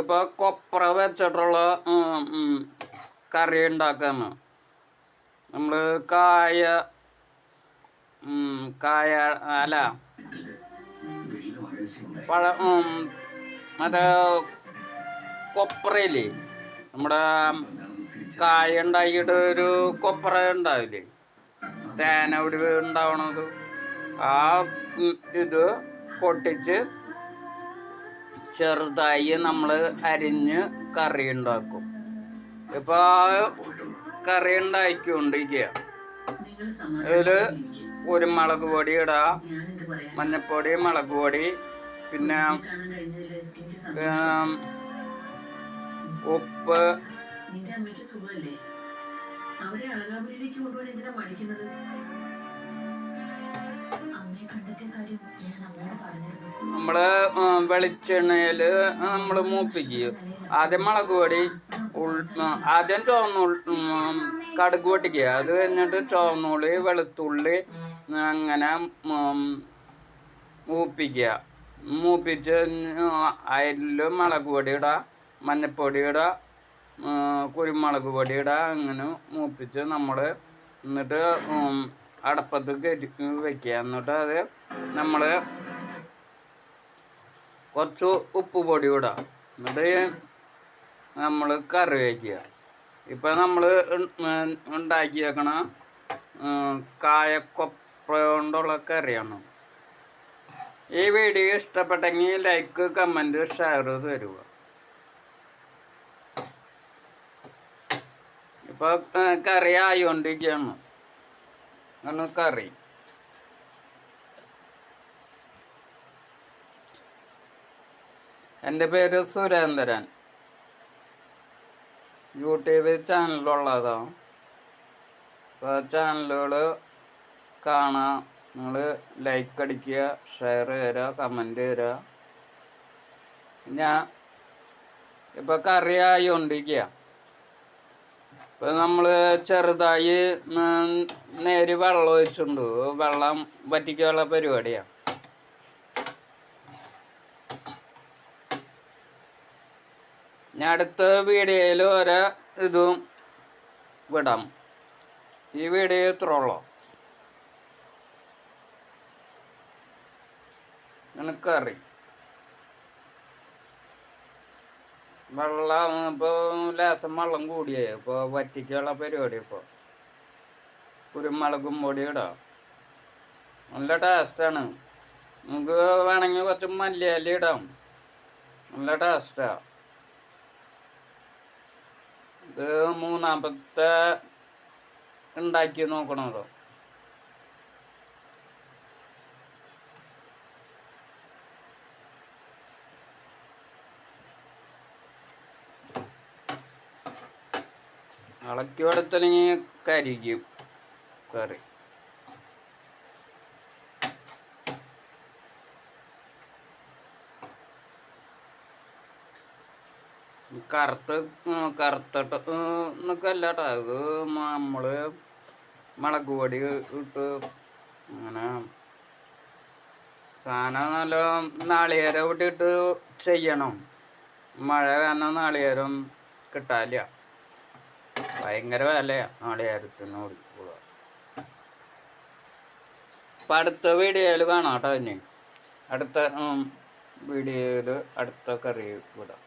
ഇപ്പോൾ കൊപ്ര വെച്ചിട്ടുള്ള കറി ഉണ്ടാക്കാണ് നമ്മൾ കായ കായ അല്ല പഴ മറ്റേ കൊപ്രയില്ലേ? നമ്മുടെ കായ ഉണ്ടാക്കിയിട്ട് ഒരു കൊപ്ര ഉണ്ടാവില്ലേ? തേന ഉണ്ടാവണത്. ആ ഇത് പൊട്ടിച്ച് ചെറുതായി നമ്മൾ അരിഞ്ഞ് കറി ഉണ്ടാക്കും ഇപ്പൊ ആ കറി ഉണ്ടാക്കിക്കൊണ്ടിരിക്കുക ഇതിൽ കുരുമുളക് പൊടി ഇടാം മഞ്ഞപ്പൊടി മുളക് പൊടി പിന്നെ ഉപ്പ്. നമ്മൾ വെളിച്ചെണ്ണയിൽ നമ്മൾ മൂപ്പിക്കും. ആദ്യം മുളക് പൊടി ഉൾ ആദ്യം ചുവന്നുള്ളി ഉം, കടുക് പൊട്ടിക്കുക. അത് കഴിഞ്ഞിട്ട് ചുവന്നുള്ളി വെളുത്തുള്ളി അങ്ങനെ മൂപ്പിക്കുക. മൂപ്പിച്ച് അതിൽ മുളക് പൊടി ഇട മഞ്ഞപ്പൊടി ഇട കുരുമുളക് പൊടി ഇട അങ്ങനെ മൂപ്പിച്ച് നമ്മൾ എന്നിട്ട് അടപ്പത്ത് കയറ്റി വെക്കുക. എന്നിട്ട് അത് നമ്മൾ കുറച്ച് ഉപ്പ് പൊടി ഇടാം. എന്നിട്ട് നമ്മൾ കറി വയ്ക്കുക ഇപ്പം നമ്മൾ ഉണ്ടാക്കി വെക്കണ കായക്കൊപ്ര കൊണ്ടുള്ള കറിയാണ്. ഈ വീഡിയോ ഇഷ്ടപ്പെട്ടെങ്കിൽ ലൈക്ക് കമന്റ് ഷെയർ തരുക. ഇപ്പോൾ കറി ആയിക്കൊണ്ടിരിക്കുകയാണ് ആണ് കറി. എന്റെ പേര് സുരേന്ദ്രൻ. യൂട്യൂബ് ചാനലുള്ളതാണ് അപ്പോൾ ചാനലുകൾ കാണാം. നിങ്ങൾ ലൈക്ക് അടിക്കുക ഷെയർ തരിക കമന്റ് തരിക ഞാൻ ഇപ്പോൾ കറി ആയിക്കൊണ്ടിരിക്കുക ഇപ്പം നമ്മൾ ചെറുതായി നേരി വെള്ളം ഒഴിച്ചിട്ടുണ്ട്. വെള്ളം വറ്റിക്കാനുള്ള പരിപാടിയാണ് ഞാൻ അടുത്ത വീഡിയോയിൽ ഒരു ഇതും വിടാം. ഈ വീഡിയോ ഇത്ര ഉള്ളൂ. നിനക്കറി? വെള്ളം ഇപ്പോൾ ലേശം വെള്ളം കൂടിയായി ഇപ്പോൾ വറ്റിക്കുള്ള പരിപാടി ഇപ്പോൾ കുരുമുളകും പൊടി ഇടാം. നല്ല ടേസ്റ്റാണ് നമുക്ക് വേണമെങ്കിൽ കുറച്ച് മല്ലിയല്ലി ഇടാം. നല്ല ടേസ്റ്റാണ് ഇത് മൂന്നാമത്തെ ഉണ്ടാക്കി നോക്കണമല്ലോ ഇളക്കി കൊടുത്തില്ലെങ്കിൽ കരിക്കും കറി. കറുത്ത് കറുത്തിട്ട് എന്നൊക്കെ അല്ല കേട്ടോ അത് നമ്മൾ മുളക് പൊടി ഇട്ട് അങ്ങനെ സാധനം നല്ല നാളികേരം ഇട്ടിട്ട് ചെയ്യണം. മഴ കാരണം നാളികേരം കിട്ടാനില്ല. ഭയങ്കര വിലയാ നാളികേരത്തിന് കൊടുക്കുക. അപ്പം അടുത്ത വീഡിയോയിൽ കാണാം കേട്ടോ ഇനി. അടുത്ത വീഡിയോയിൽ അടുത്ത കറി വിടാം.